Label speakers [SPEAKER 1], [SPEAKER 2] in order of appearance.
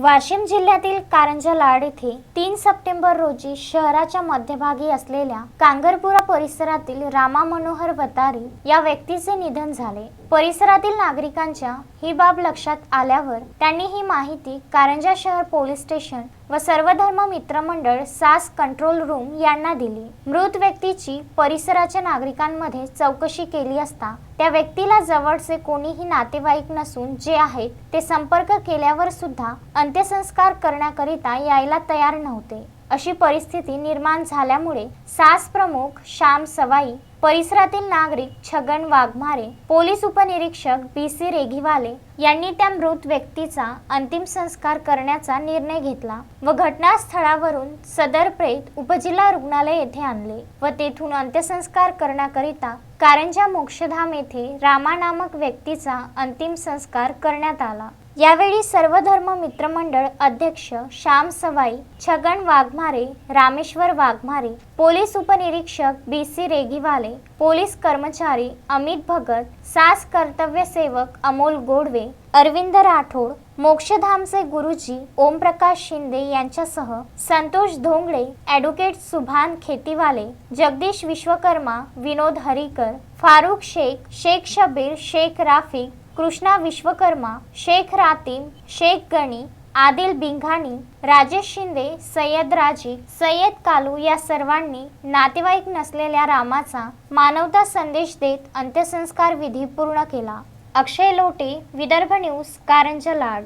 [SPEAKER 1] वाशिम जिल्ह्यातील कारंजा लाड येथे तीन सप्टेंबर रोजी शहराच्या मध्यभागी असलेल्या कांगरपुरा परिसरातील रामा मनोहर वतारी या व्यक्तीचे निधन झाले. परिसरातील नागरिकांच्या ही बाब लक्षात आल्यावर त्यांनी ही माहिती कारंजा शहर पोलीस स्टेशन व सर्वधर्म मित्रमंडळ सास कंट्रोल रूम यांना दिली. मृत व्यक्तीची परिसराच्या नागरिकांमध्ये चौकशी केली असता त्या व्यक्तीला जवळचे कोणीही नातेवाईक नसून जे आहेत ते संपर्क केल्यावर सुद्धा अंत्यसंस्कार करण्याकरिता यायला तयार नव्हते. अशी परिस्थिती निर्माण झाल्यामुळे सास प्रमुख श्याम सवाई परिसरातील नागरिक छगन वाघमारे पोलीस उपनिरीक्षक बी सी रेघीवाले यांनी त्या मृत व्यक्तीचा अंतिम संस्कार करण्याचा निर्णय घेतला व घटनास्थळावरून सदर प्रेत उपजिल्हा रुग्णालय येथे आणले व तेथून अंत्यसंस्कार करण्याकरिता कारंजा मोक्षधाम येथे रामा नामक व्यक्तीचा अंतिम संस्कार करण्यात आला. यावेळी सर्वधर्म मित्रमंडळ अध्यक्ष श्याम सवाई छगन वाघमारे रामेश्वर वाघमारे पोलीस उपनिरीक्षक बी सी रेघीवाले पोलीस कर्मचारी अमित भगत सास कर्तव्य सेवक अमोल गोडवे अरविंद राठोड मोक्षधामचे गुरुजी ओमप्रकाश शिंदे यांच्यासह संतोष धोंगडे ॲडव्होकेट सुभान खेतीवाले जगदीश विश्वकर्मा विनोद हरिकर फारुख शेख शेख शबीर शेख राफिक कृष्णा विश्वकर्मा शेख रातीम शेख गणी आदिल बिंघाणी राजेश शिंदे सय्यद राजी सय्यद कालू या सर्वांनी नातेवाईक नसलेल्या रामाचा मानवता संदेश देत अंत्यसंस्कार विधी पूर्ण केला. अक्षय लोटे विदर्भ न्यूज कारंजा लाड.